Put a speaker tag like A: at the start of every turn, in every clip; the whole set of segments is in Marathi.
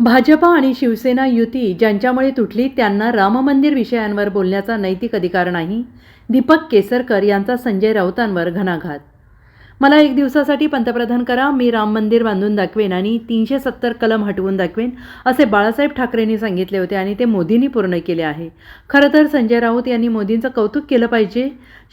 A: भाजपा आणि शिवसेना युती ज्यांच्यामुळे तुटली त्यांना राम मंदिर विषयांवर बोलण्याचा नैतिक अधिकार नाही. दीपक केसरकर यांचा संजय राऊतांवर घणाघात. मला एक दिवसासाठी पंतप्रधान करा मी राम मंदिर बांधून दाखवेन आणि तीनशे सत्तर कलम हटवून दाखवेन असे बाळासाहेब ठाकरेंनी सांगितले होते आणि ते मोदींनी पूर्ण केले आहे. खरं तर संजय राऊत यांनी मोदींचं कौतुक केलं पाहिजे.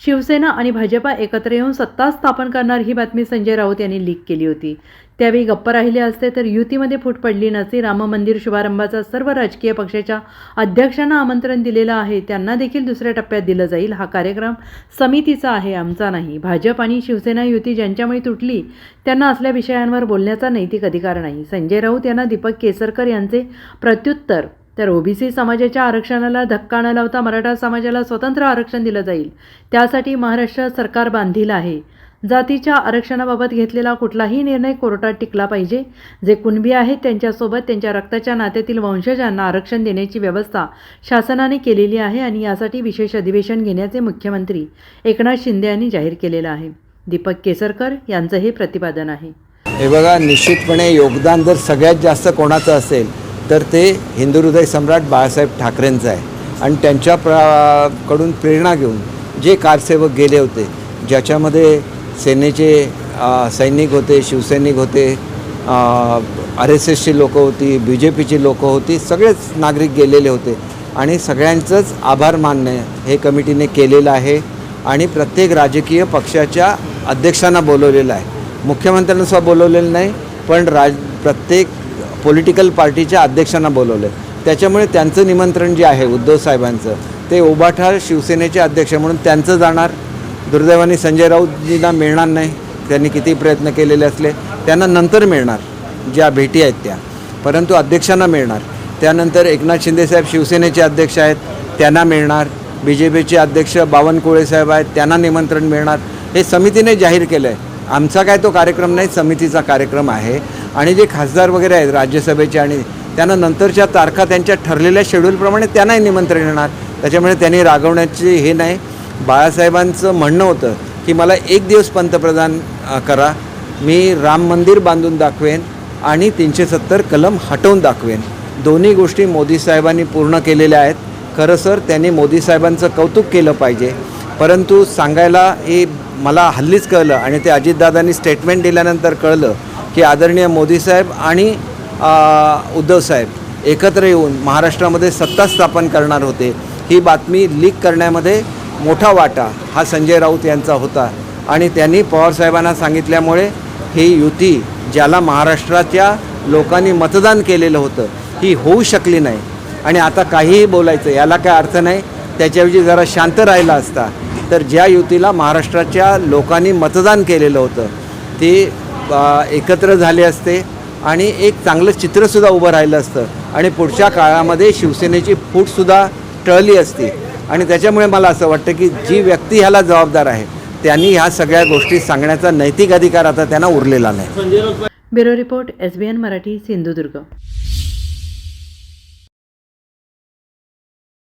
A: शिवसेना आणि भाजपा एकत्र येऊन सत्ता स्थापन करणार ही बातमी संजय राऊत यांनी लीक केली होती. त्यावेळी गप्प राहिले असते तर युतीमध्ये फूट पडली नसती. राम मंदिर शुभारंभाचा सर्व राजकीय पक्षाच्या अध्यक्षांना आमंत्रण दिलेलं आहे. त्यांना देखील दुसऱ्या टप्प्यात दिलं जाईल. हा कार्यक्रम समितीचा आहे आमचा नाही. भाजप आणि शिवसेना युती ज्यांच्यामुळे तुटली त्यांना असल्या विषयांवर बोलण्याचा नैतिक अधिकार नाही. संजय राऊत यांना दीपक केसरकर यांचे प्रत्युत्तर तर ओबीसी समाजाच्या आरक्षणाला धक्का न लावता मराठा समाजाला स्वतंत्र आरक्षण दिलं जाईल. त्यासाठी महाराष्ट्र सरकार बांधील आहे. जातीच्या आरक्षणाबाबत घेतलेला कुठलाही निर्णय कोर्टात टिकला पाहिजे. जे कुणबी आहेत त्यांच्यासोबत त्यांच्या रक्ताच्या नात्यातील वंशजांना आरक्षण देण्याची व्यवस्था शासनाने केलेली आहे आणि यासाठी विशेष अधिवेशन घेण्याचे मुख्यमंत्री एकनाथ शिंदे यांनी जाहीर केलेलं आहे. दीपक केसरकर यांचं हे प्रतिपादन आहे.
B: हे बघा निश्चितपणे योगदान जर सगळ्यात जास्त कोणाचं असेल तर ते हिंदू हृदय सम्राट बाळासाहेब ठाकरेंचं आहे. आणि त्यांच्या प्रकडून प्रेरणा घेऊन जे कारसेवक गेले होते ज्याच्यामध्ये सेनेचे सैनिक होते शिवसैनिक होते आर एस एसची लोकं होती बी जे पीची लोकं होती सगळेच नागरिक गेलेले होते. आणि सगळ्यांचंच आभार मानणे हे कमिटीने केलेलं आहे आणि प्रत्येक राजकीय पक्षाच्या अध्यक्षांना बोलवलेलं आहे. मुख्यमंत्र्यांना सुद्धा बोलवलेलं नाही पण राज प्रत्येक पॉलिटिकल पार्टीच्या अध्यक्षांना बोलवलं आहे त्याच्यामुळे त्यांचं निमंत्रण जे आहे उद्धव साहेबांचं ते ओबाठा शिवसेनेचे अध्यक्ष म्हणून त्यांचं जाणार दुर्दैवाने संजय राऊतजींना मिळणार नाही. त्यांनी किती प्रयत्न केलेले असले त्यांना नंतर मिळणार. ज्या भेटी आहेत त्या. परंतु अध्यक्षांना मिळणार. त्यानंतर एकनाथ शिंदेसाहेब शिवसेनेचे अध्यक्ष आहेत त्यांना मिळणार. बी जे पीचे अध्यक्ष बावनकुळे साहेब आहेत त्यांना निमंत्रण मिळणार. हे समितीने जाहीर केलं आहे आमचा काय तो कार्यक्रम नाही समितीचा कार्यक्रम आहे. आणि जे खासदार वगैरे आहेत राज्यसभेचे आणि त्यांना नंतरच्या तारखा त्यांच्या ठरलेल्या शेड्यूलप्रमाणे त्यांनाही निमंत्रण येणार. त्याच्यामुळे त्यांनी रागवण्याची हे नाही. बाळासाहेबांचं म्हणणं होतं की मला एक दिवस पंतप्रधान करा. मी राम मंदिर बांधून दाखवेन आणि तीनशे सत्तर कलम हटवून दाखवेन. दोन्ही गोष्टी मोदी साहेबांनी पूर्ण केलेल्या आहेत. खरं सर त्यांनी मोदी साहेबांचं कौतुक केलं पाहिजे. परंतु सांगायला हे मला हल्लीच कळलं आणि ते अजितदादांनी स्टेटमेंट दिल्यानंतर कळलं की आदरणीय मोदी साहेब आणि उद्धवसाहेब उद्धव साहेब एकत्र येऊन महाराष्ट्रामध्ये सत्ता स्थापन करणार होते. ही बातमी लीक करण्यामध्ये मोठा वाटा हा संजय राऊत यांचा होता. आणि त्यांनी पवारसाहेबांना सांगितल्यामुळे ही युती ज्याला महाराष्ट्राच्या लोकांनी मतदान केलेलं होतं ही होऊ शकली नाही. आणि आता काहीही बोलायचं याला काय अर्थ नाही. त्याच्याऐवजी जरा शांत राहिला असता. तर ज्या युतीला महाराष्ट्राच्या लोकांनी मतदान केलेलं होतं ते एकत्र झाले असते आणि एक चांगलं चित्रसुद्धा उभं राहिलं असतं. आणि पुढच्या काळामध्ये शिवसेनेची फूटसुद्धा टळली असती. आणि त्याच्यामुळे मला असं वाटतं की जी व्यक्ती ह्याला जबाबदार आहे त्यांनी ह्या सगळ्या गोष्टी सांगण्याचा नैतिक अधिकार आता त्यांना उरलेला नाही.
A: Bureau report S B N Marathi Sindhudurg.